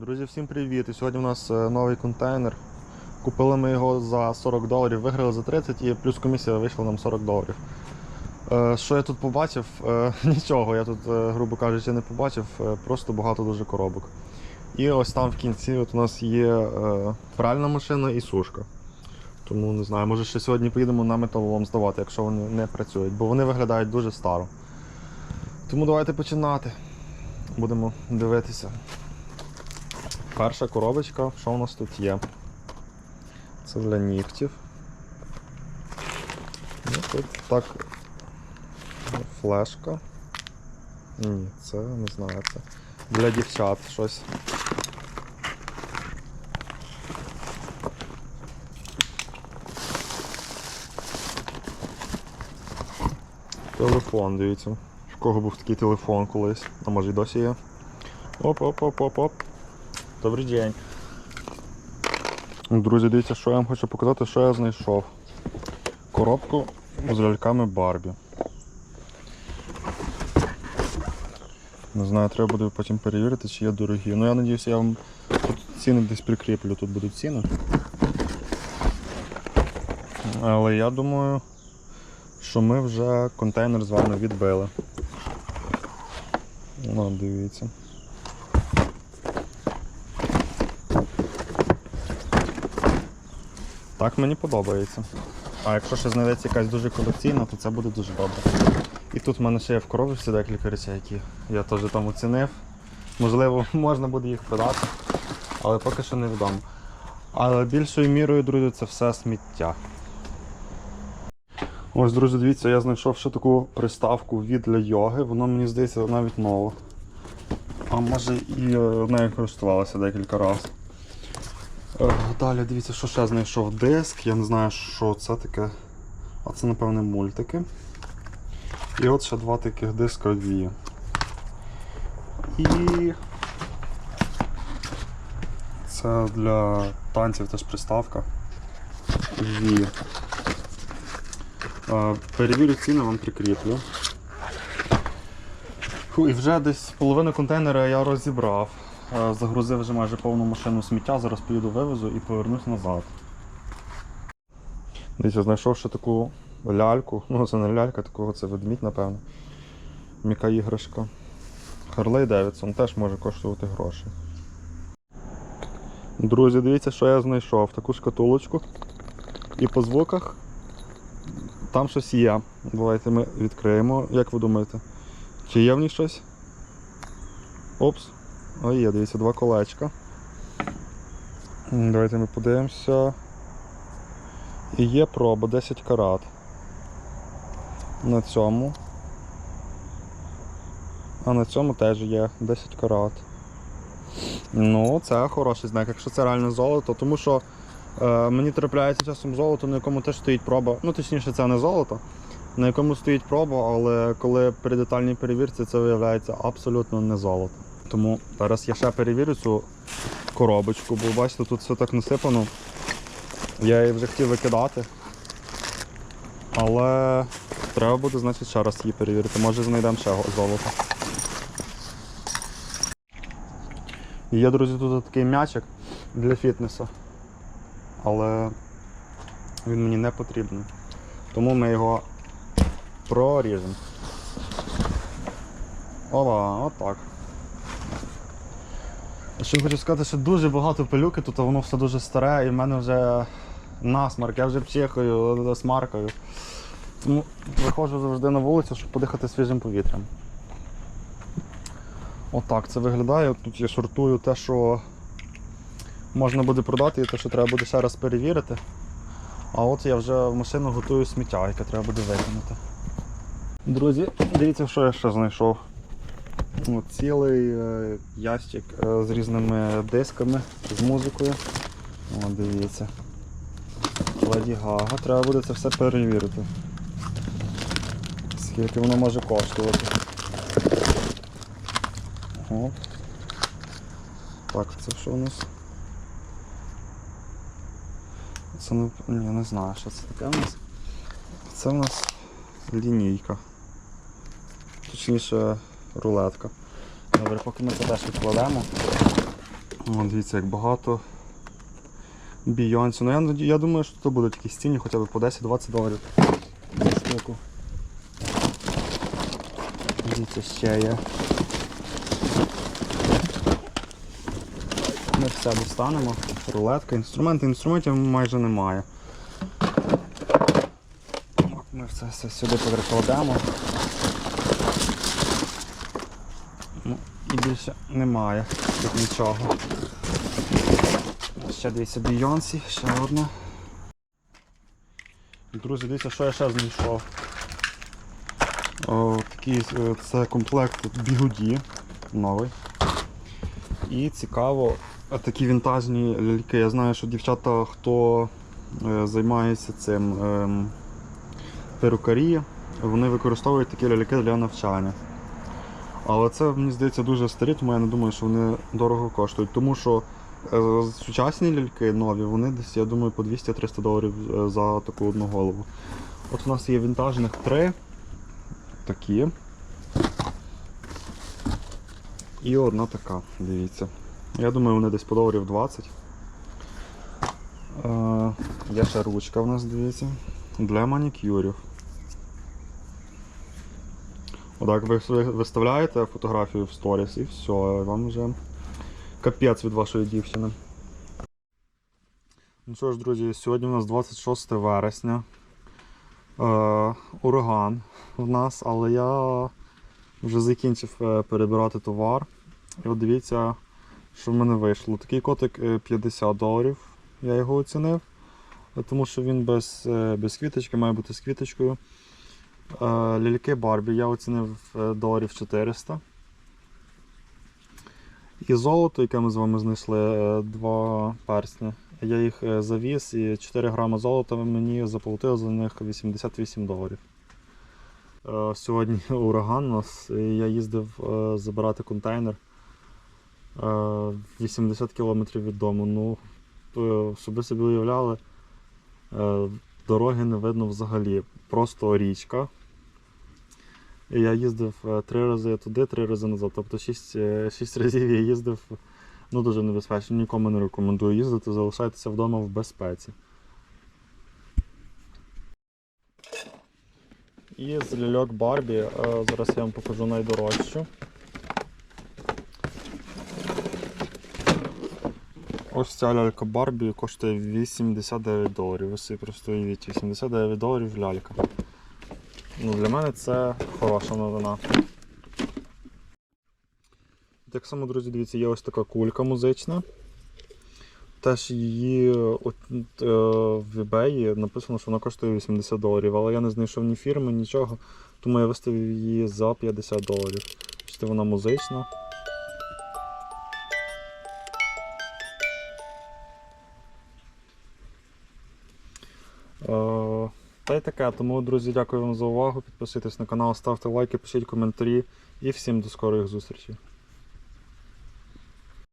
Друзі, всім привіт! І сьогодні у нас е, новий контейнер. Купили ми його за 40 доларів, виграли за 30 і плюс комісія вийшла нам 40 доларів. Е, Що я тут побачив? Е, Нічого, я тут, грубо кажучи, не побачив, просто багато дуже коробок. І ось там в кінці от у нас є пральна машина і сушка. Тому не знаю, може ще сьогодні поїдемо на металолом здавати, якщо вони не працюють, бо вони виглядають дуже старо. Тому давайте починати. Будемо дивитися. Перша коробочка, що у нас тут є? Це для нігтів. Ну, тут так. Флешка. Ні, це не знаю, це для дівчат щось. Телефон, дивіться. В кого був такий телефон колись, а може і досі є. Оп-оп-оп-оп-оп. Добрий день. Друзі, дивіться, що я вам хочу показати, що я знайшов. Коробку з ляльками Барбі. Не знаю, треба буде потім перевірити, чи є дорогі. Ну я надіюся, я вам тут ціни десь прикріплю, тут будуть ціни. Але я думаю, що ми вже контейнер з вами відбили. Ну, дивіться. Так мені подобається. А якщо ще знайдеться якась дуже колекційна, то це буде дуже добре. І тут в мене ще є в коробочці декілька речей, які я теж там оцінив. Можливо, можна буде їх продати, але поки що невідомо. Але більшою мірою, друзі, це все сміття. Ось, друзі, дивіться, я знайшов ще таку приставку від для йоги. Воно мені здається навіть ново. А може і е, нею користувалася декілька разів. Е, Далі дивіться, що ще знайшов диск. Я не знаю, що це таке. А це, напевне, мультики. І от ще два таких диска Wii. І це для танців теж приставка. Wii. Е, Перевірю ціни, вам прикріплю. Фу, і вже десь половину контейнера я розібрав. Е, Загрузив вже майже повну машину сміття, зараз поїду вивезу і повернусь назад. Дивіться, знайшов ще таку ляльку. Ну це не лялька, такого це ведмідь, напевно. Міка іграшка. Харлей Девідсон теж може коштувати гроші. Друзі, дивіться, що я знайшов. Таку шкатулочку. І по звуках там щось є. Давайте ми відкриємо. Як ви думаєте? Чи є в ній щось? Опс. О, є, дивіться, два колечка. Давайте ми подивимося. І є проба 10 карат. На цьому. А на цьому теж є 10 карат. Ну, це хороший знак, якщо це реально золото, тому що е, мені трапляється часом золото, на якому теж стоїть проба. Ну, точніше, це не золото, на якому стоїть проба, але коли при детальній перевірці це виявляється абсолютно не золото. Тому зараз я ще перевірю цю коробочку, бо бачите, тут все так насипано. Я її вже хотів викидати. Але треба буде, значить, ще раз її перевірити. Може знайдемо ще золото. І Є, друзі, тут такий м'ячик для фітнесу. Але він мені не потрібен. Тому ми його проріжемо. Ова, отак. Що хочу сказати, що дуже багато пилюки, тут воно все дуже старе і в мене вже насмарк, я вже пчихаю, смаркаю. Тому виходжу завжди на вулицю, щоб подихати свіжим повітрям. Отак це виглядає. Тут я сортую те, що можна буде продати, і те, що треба буде ще раз перевірити. А от я вже в машину готую сміття, яке треба буде викинути. Друзі, дивіться, що я ще знайшов. От цілий е, ящик е, з різними дисками, з музикою. О, дивіться. Леді Гага. Треба буде це все перевірити. Скільки воно може коштувати. Оп. Так, це що у нас? Це не... Ні, не знаю, що це таке у нас. Це у нас лінійка. Точніше, рулетка. Добре, поки ми це теж відкладемо. Вон, дивіться, як багато. Бійонсі. Ну я, я думаю, що тут будуть якісь ціні хоча б по 10-20 доларів за штуку. Дивіться, ще є. Ми все достанемо. Рулетка, інструменти. Інструментів майже немає. Ми все, все сюди перекладемо. Ну, і більше немає тут нічого. Ще дивіться Бійонсі, ще одна. Друзі, дивіться, що я ще знайшов. О, такий, е, це комплект бігуді новий. І цікаво, такі вінтажні ляльки. Я знаю, що дівчата, хто е, займається цим ем, перукарі, вони використовують такі ляльки для навчання. Але це, мені здається, дуже старі, тому я не думаю, що вони дорого коштують. Тому що е, сучасні ляльки нові, вони десь, я думаю, по 200-300 доларів е, за таку одну голову. От у нас є вінтажних три. Такі. І одна така, дивіться. Я думаю, вони десь по доларів 20. Е, є ще ручка в нас, дивіться. Для манікюрів. Отак ви ви виставляєте фотографію в сторіс і все, вам вже капець від вашої дівчини. Ну що ж, друзі, сьогодні у нас 26 вересня. Е, ураган в нас, але я вже закінчив е, перебирати товар. І от дивіться, що в мене вийшло. Такий котик е, 50 доларів. Я його оцінив, е, тому що він без, е, без квіточки, має бути з квіточкою. Е, Ляльки Барбі я оцінив е, доларів 400. І золото, яке ми з вами знайшли, е, два персні. Я їх завіз і 4 грами золота мені заплатили за них 88 доларів. Сьогодні ураган у нас, я їздив забирати контейнер е, 80 км від дому. Ну, щоб ви собі уявляли, дороги не видно взагалі. Просто річка. Я їздив е, три рази туди, три рази назад. Тобто шість, е, шість разів я їздив ну, дуже небезпечно. Нікому не рекомендую їздити, залишайтеся вдома в безпеці. І з ляльок Барбі, е, зараз я вам покажу найдорожчу. Ось ця лялька Барбі коштує 89 доларів. Ви собі просто уявіть, 89 доларів лялька. Ну, для мене це хороша новина. Так само, друзі, дивіться, є ось така кулька музична. Теж її от, е, в eBay написано, що вона коштує 80 доларів, але я не знайшов ні фірми, нічого, тому я виставив її за 50 доларів. Вона музична. Та й таке. Тому, друзі, дякую вам за увагу. Підписуйтесь на канал, ставте лайки, пишіть коментарі і всім до скорих зустрічей.